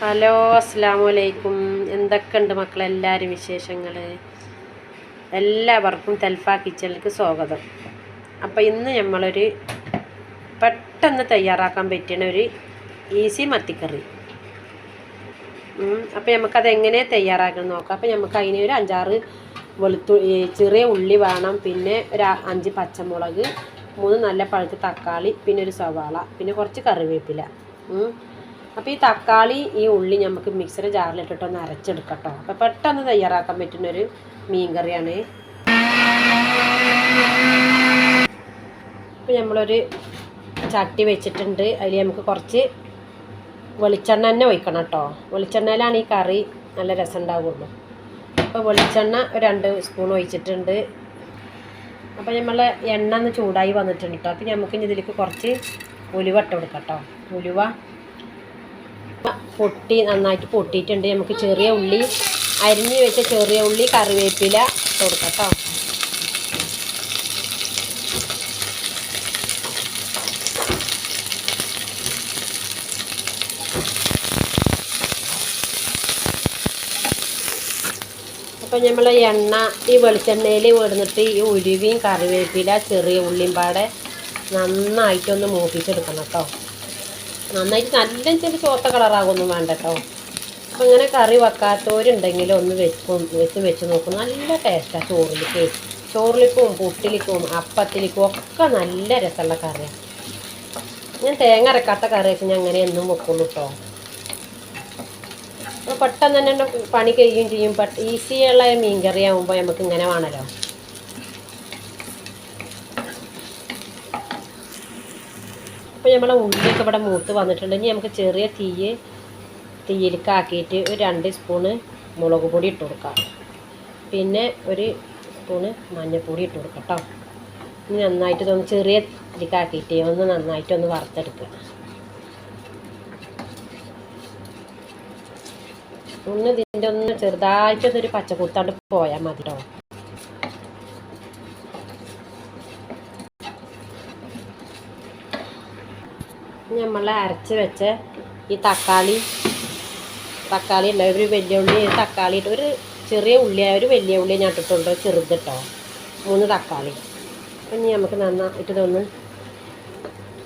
Hello അസ്സാം വലൈക്കും മക്കളെ എല്ലാവരും വിശേഷങ്ങൾ എല്ലാവർക്കും തെൽഫ കിച്ചണിലേക്ക് സ്വാഗതം. അപ്പോൾ ഇന്ന് നമ്മളൊരു പെട്ടെന്ന് തയ്യാറാക്കാൻ പറ്റുന്ന ഒരു ഈസി മത്തിക്കറി. അപ്പോൾ നമുക്കത് എങ്ങനെ തയ്യാറാക്കണം നോക്കാം. അപ്പോൾ നമുക്ക് അതിന് ഒരു അഞ്ചാറ് വെളുത്തു ചെറിയ ഉള്ളി വേണം പിന്നെ ഒരു അഞ്ച് പച്ചമുളക് മൂന്ന് നല്ല പഴുത്ത തക്കാളി പിന്നെ ഒരു സവാള പിന്നെ കുറച്ച് കറിവേപ്പില. അപ്പോൾ ഈ തക്കാളി ഈ ഉള്ളി നമുക്ക് മിക്സർ ജാറിലിട്ടിട്ട് ഒന്ന് അരച്ചെടുക്കട്ടോ. അപ്പോൾ പെട്ടെന്ന് തയ്യാറാക്കാൻ പറ്റുന്നൊരു മീൻ കറിയാണ് ഇപ്പം നമ്മളൊരു ചട്ടി വെച്ചിട്ടുണ്ട്. അതിൽ നമുക്ക് കുറച്ച് വെളിച്ചെണ്ണ തന്നെ ഒഴിക്കണം കേട്ടോ. വെളിച്ചെണ്ണയിലാണ് ഈ കറി നല്ല രസം ഉണ്ടാവുള്ളൂ. അപ്പോൾ വെളിച്ചെണ്ണ രണ്ട് സ്പൂൺ ഒഴിച്ചിട്ടുണ്ട്. അപ്പോൾ നമ്മൾ എണ്ണ ഒന്ന് ചൂടായി വന്നിട്ടുണ്ട് കേട്ടോ. അപ്പോൾ നമുക്ക് ഇതിലേക്ക് കുറച്ച് ഉലുവ ഇട്ട് കൊടുക്കാം കേട്ടോ. ഉലുവ പൊട്ടി നന്നായിട്ട് പൊട്ടിയിട്ടുണ്ട്. നമുക്ക് ചെറിയ ഉള്ളി അരിഞ്ഞ് വെച്ച ചെറിയ ഉള്ളി കറിവേപ്പില കൊടുക്കാം കേട്ടോ അപ്പം നമ്മൾ എണ്ണ ഈ വെളിച്ചെണ്ണയിൽ വിടുന്നിട്ട് ഈ ഉരുവിയും കറിവേപ്പില ചെറിയ ഉള്ളിയും പാടെ നന്നായിട്ടൊന്ന് മൂപ്പിച്ചെടുക്കണം കേട്ടോ നന്നായിട്ട് നല്ല ചെറിയ ചോത്ത കളറാകൊന്നും വേണ്ട കേട്ടോ അപ്പം അങ്ങനെ കറി വെക്കാത്തവരുണ്ടെങ്കിൽ ഒന്ന് വെച്ച് വെച്ച് വെച്ച് നോക്കും. നല്ല ടേസ്റ്റാണ് ചോറിലേക്ക്. ചോറിലേക്കും പുട്ടിലേക്കും അപ്പത്തിലേക്കും ഒക്കെ നല്ല രസമുള്ള കറിയാണ് ഞാൻ തേങ്ങ അരക്കാത്ത കറി വെച്ച് ഞാൻ അങ്ങനെ എന്നും വെക്കുള്ളൂ കേട്ടോ പെട്ടെന്ന് തന്നെ പണി കഴിയുകയും ചെയ്യും. ഈസിയുള്ള മീൻ കറി ആകുമ്പോൾ നമുക്ക് ഇങ്ങനെ വേണമല്ലോ അപ്പോൾ നമ്മളെ ഉള്ളിയൊക്കെ ഇവിടെ മൂത്ത് വന്നിട്ടുണ്ട് ഇനി നമുക്ക് ചെറിയ തീയ് തീയിലേക്കാക്കിയിട്ട് ഒരു രണ്ട് സ്പൂണ് മുളക് പൊടി ഇട്ട് കൊടുക്കാം. പിന്നെ ഒരു സ്പൂണ് മഞ്ഞൾപ്പൊടി ഇട്ട് കൊടുക്കാം കേട്ടോ ഇനി നന്നായിട്ട് ഇതൊന്ന് ചെറിയ ഇതിലേക്കാക്കിയിട്ട് ഒന്ന് നന്നായിട്ടൊന്ന് വറുത്തെടുക്കുക. ഒന്ന് ഇതിന്റെ ഒന്ന് ചെറുതായിട്ടൊന്നൊരു പച്ചക്കുത്താണ്ട് പോയാൽ മതി കേട്ടോ നമ്മൾ അരച്ച് വെച്ച ഈ തക്കാളി തക്കാളി അല്ല ഒരു വലിയ ഉള്ളി തക്കാളി ഇട്ട് ഒരു ചെറിയ ഉള്ളിയായ ഒരു വലിയ ഉള്ളി ഞാൻ ഇട്ടിട്ടുണ്ട് ചെറുത് കേട്ടോ മൂന്ന് തക്കാളി. ഇനി നമുക്ക് നന്നായിട്ട് ഇതൊന്ന്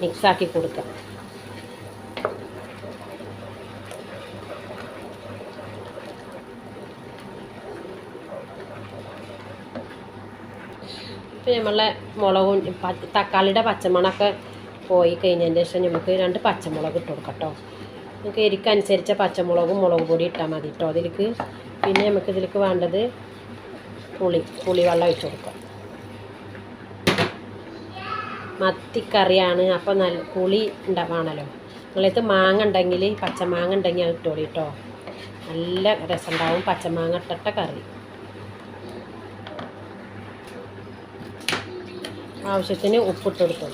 മിക്സാക്കി കൊടുക്കാം. ഇപ്പം നമ്മളെ മുളകും തക്കാളിയുടെ പച്ചമണമൊക്കെ പോയി കഴിഞ്ഞതിന് ശേഷം നമുക്ക് രണ്ട് പച്ചമുളക് ഇട്ട് കൊടുക്കാം കേട്ടോ. നമുക്ക് എരിക്കനുസരിച്ച പച്ചമുളകും മുളക് പൊടി ഇട്ടാൽ മതി കേട്ടോ. അതിലേക്ക് പിന്നെ നമുക്ക് ഇതിലേക്ക് വേണ്ടത് പുളി പുളി വെള്ളം ഒഴിച്ച് കൊടുക്കാം. മത്തിക്കറിയാണ്. അപ്പോൾ നല്ല പുളി ഉണ്ടാവണമല്ലോ നിങ്ങളടുത്ത് മാങ്ങ ഉണ്ടെങ്കിൽ പച്ചമാങ്ങ ഉണ്ടെങ്കിൽ അത് ഇട്ടോളി കേട്ടോ. നല്ല രസമുണ്ടാവും പച്ചമാങ്ങ ഇട്ടിട്ട കറി. ആവശ്യത്തിന് ഉപ്പിട്ട് കൊടുക്കും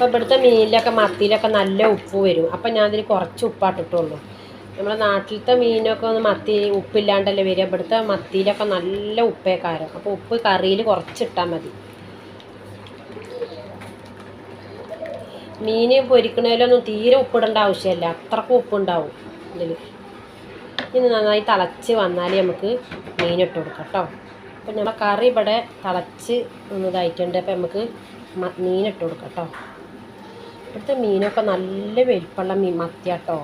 അപ്പോൾ ഇവിടുത്തെ മീനിലൊക്കെ മത്തിയിലൊക്കെ നല്ല ഉപ്പ് വരും. അപ്പം ഞാൻ അതിൽ കുറച്ച് ഉപ്പാട്ടിട്ടുള്ളൂ നമ്മുടെ നാട്ടിലത്തെ മീനൊക്കെ ഒന്ന് മത്തി ഉപ്പില്ലാണ്ടല്ലേ വരിക. ഇവിടുത്തെ മത്തിയിലൊക്കെ നല്ല ഉപ്പേ കാരം. അപ്പോൾ ഉപ്പ് കറിയിൽ കുറച്ചിട്ടാൽ മതി. മീൻ പൊരിക്കണേലൊന്നും തീരെ ഉപ്പിടേണ്ട ആവശ്യമില്ല അത്രക്കും ഉപ്പുണ്ടാവും ഇതിൽ ഇനി നന്നായി തിളച്ച് വന്നാലേ നമുക്ക് മീനിട്ട് കൊടുക്കാം കേട്ടോ. അപ്പം നമ്മളെ കറി ഇവിടെ തിളച്ച് ഇതായിട്ടുണ്ട് അപ്പം നമുക്ക് മീനിട്ട് കൊടുക്കാം കേട്ടോ. ഇവിടുത്തെ മീനൊക്കെ നല്ല വലിപ്പമുള്ള മീൻ മത്തിയാട്ടോ.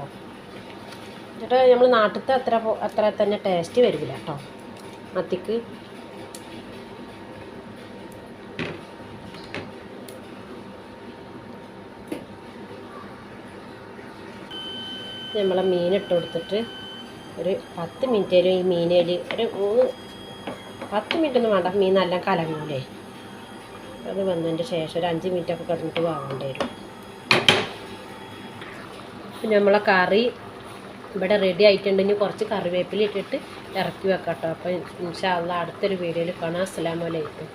എന്നിട്ട് നമ്മൾ നാട്ടിലത്തെ അത്ര അത്ര തന്നെ ടേസ്റ്റ് വരില്ല കേട്ടോ മത്തിക്ക്. നമ്മളെ മീൻ ഇട്ട് കൊടുത്തിട്ട് ഒരു പത്ത് മിനിറ്റ് വരും ഈ മീനേൽ ഒരു മൂന്ന് പത്ത് മിനിറ്റ് ഒന്നും വേണ്ട. മീൻ നല്ല കലങ്ങൂലേ. അത് വന്നതിന്റെ ശേഷം ഒരു അഞ്ച് മിനിറ്റൊക്കെ കിടന്നിട്ട് വാങ്ങേണ്ടി വരും. പിന്നെ നമ്മളെ കറി ഇവിടെ റെഡി ആയിട്ടുണ്ടെങ്കിൽ കുറച്ച് കറിവേപ്പില ഇട്ടിട്ട് ഇറക്കി വെക്കാം കേട്ടോ അപ്പോൾ ഇൻഷാല്ല അടുത്തൊരു വീഡിയോയിൽ കാണാം. അസ്സലാമലൈക്കും